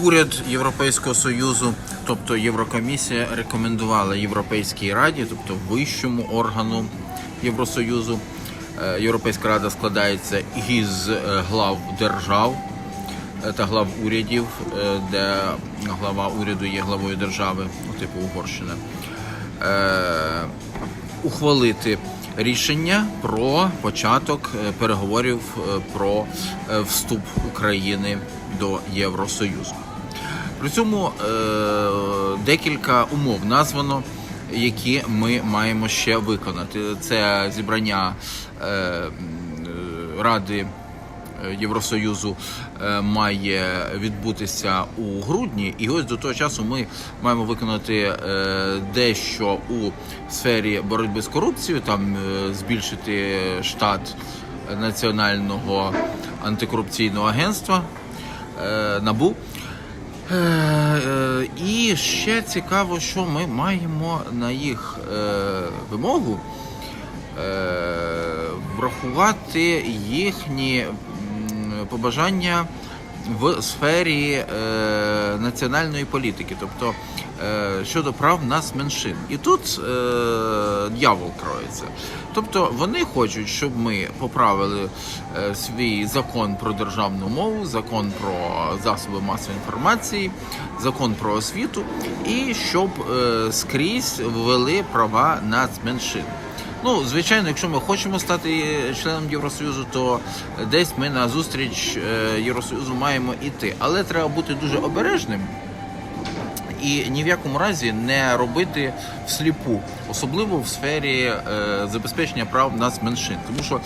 Уряд Європейського Союзу, тобто Єврокомісія, рекомендувала Європейській Раді, тобто вищому органу Євросоюзу. Е, Європейська рада складається із е, глав держав е, та глав урядів, де глава уряду є главою держави, ну, типу Угорщина. Ухвалити рішення про початок переговорів про вступ України до Євросоюзу. При цьому е, декілька умов названо, які ми маємо ще виконати. Це зібрання е, Ради Євросоюзу е, має відбутися у грудні, і ось до того часу ми маємо виконати е, дещо у сфері боротьби з корупцією, там е, збільшити штат Національного антикорупційного агентства НАБУ. Е, е, І ще цікаво, що ми маємо на їх е, вимогу е, врахувати їхні побажання в сфері е, національної політики, тобто е, щодо прав нас меншин. І тут е, дьявол кроється. Тобто вони хочуть, щоб ми поправили е, свій закон про державну мову, закон про засоби масової інформації, закон про освіту, і щоб е, скрізь ввели права нацменшин. Ну, звичайно, якщо ми хочемо стати членом Євросоюзу, то десь ми на зустріч е, Євросоюзу маємо іти. Але треба бути дуже обережним і ні в якому разі не робити всліпу, особливо в сфері е, забезпечення прав нацменшин. Тому що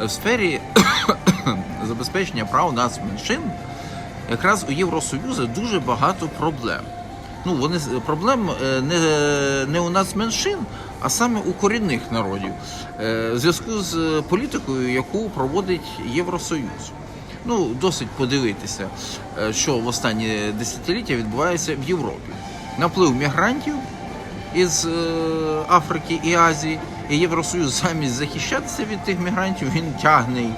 в сфері забезпечення прав нацменшин якраз у Євросоюзу дуже багато проблем. Ну, вони проблем е, не, не у нас меншин, а саме у корінних народів е, в зв'язку з політикою, яку проводить Євросоюз. Ну, досить подивитися, е, що в останні десятиліття відбувається в Європі. Наплив мігрантів із е, Африки і Азії, і Євросоюз замість захищатися від тих мігрантів, він тягне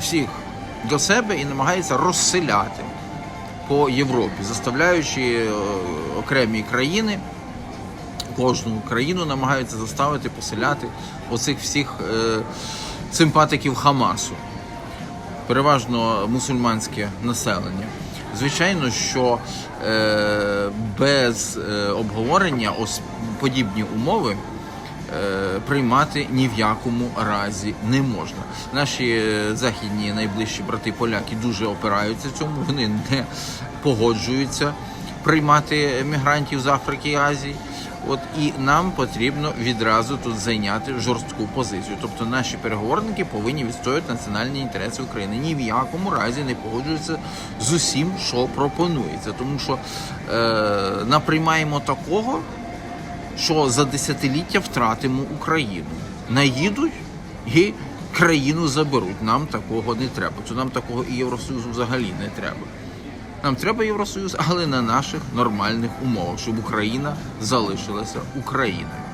всіх до себе і намагається розселяти по Європі, заставляючи окремі країни, кожну країну намагаються заставити поселяти оцих всіх е, симпатиків Хамасу, переважно мусульманське населення. Звичайно, що е, без е, обговорення ось подібні умови приймати ні в якому разі не можна. Наші західні найближчі брати поляки дуже опираються цьому, вони не погоджуються приймати мігрантів з Африки і Азії. От і нам потрібно відразу тут зайняти жорстку позицію. Тобто наші переговорники повинні відстоювати національні інтереси України. Ні в якому разі не погоджуються з усім, що пропонується, тому що е, наприймаємо такого, що за десятиліття втратимо Україну. Наїдуть і країну заберуть. Нам такого не треба. То нам такого і Євросоюзу взагалі не треба. Нам треба Євросоюз, але на наших нормальних умовах, щоб Україна залишилася Україною.